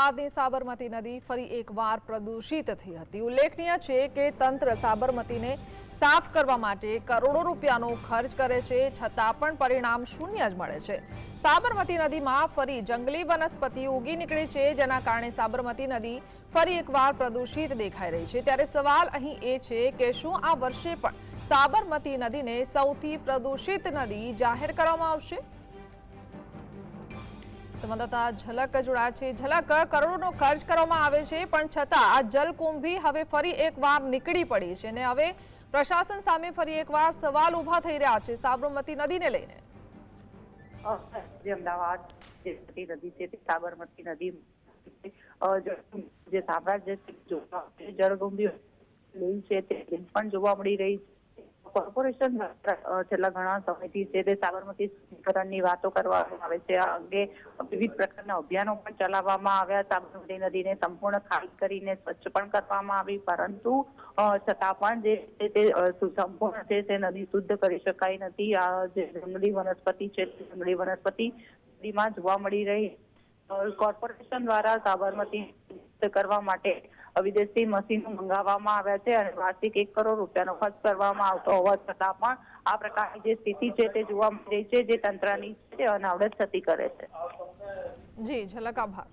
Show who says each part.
Speaker 1: અમદાવાદની સાબરમતી નદી ફરી એકવાર પ્રદૂષિત થઈ હતી. ઉલ્લેખનીય છે કે તંત્ર સાબરમતીને સાફ કરવા માટે કરોડો રૂપિયાનો ખર્ચ કરે છે, છતાં પણ પરિણામ શૂન્ય જ મળે છે. સાબરમતી નદીમાં ફરી જંગલી વનસ્પતિ ઉગી નીકળી છે, જેના કારણે સાબરમતી નદી ફરી એકવાર પ્રદૂષિત દેખાઈ રહી છે. ત્યારે સવાલ અહીં એ છે કે શું આ વર્ષે પણ સાબરમતી નદીને સૌથી પ્રદૂષિત નદી જાહેર કરવામાં આવશે? સંવાદદાતા ઝલક જોડાયા છે. ઝલક કરોડોનો ખર્ચ કરવામાં આવે છે, પણ છતાં આ જલકુંભી હવે ફરી એકવાર નીકળી પડી છે અને હવે પ્રશાસન સામે ફરી એકવાર સવાલ ઊભા થઈ રહ્યા છે સાબરમતી નદીને લઈને.
Speaker 2: અમદાવાદ જે નદી છે સાબરમતી નદી જે સામ્રાજ્ય તે પણ જોવા મળી રહી છે. કોર્પોરેશન છેલ્લા ઘણા સમયથી છે તે સાબરમતી શુદ્ધિકરણની વાતો કરવામાં આવે છે. આ અંગે વિવિધ પ્રકારના અભિયાનો પણ ચલાવવામાં આવ્યા. સાબરમતી નદીને સંપૂર્ણ ખાલી કરીને સ્વચ્છ પણ કરવામાં આવી, પરંતુ છતાં પણ જે તે સંપૂર્ણ છે તે નદી શુદ્ધ કરી શકાય નથી. આ જે જંગલી વનસ્પતિ છે જંગલી વનસ્પતિ નદીમાં જોવા મળી રહી. કોર્પોરેશન દ્વારા સાબરમતી શુદ્ધ કરવા માટે વિદેશી મશીનો મંગાવવામાં આવ્યા છે અને વાર્ષિક એક કરોડ રૂપિયાનો ખર્ચ કરવામાં આવતો હોવા છતાં પણ આ પ્રકારની જે સ્થિતિ છે તે જોવા મળી છે જે તંત્રની છે અનાવડત થતી કરે છે.
Speaker 1: જી, ઝલક આભાર.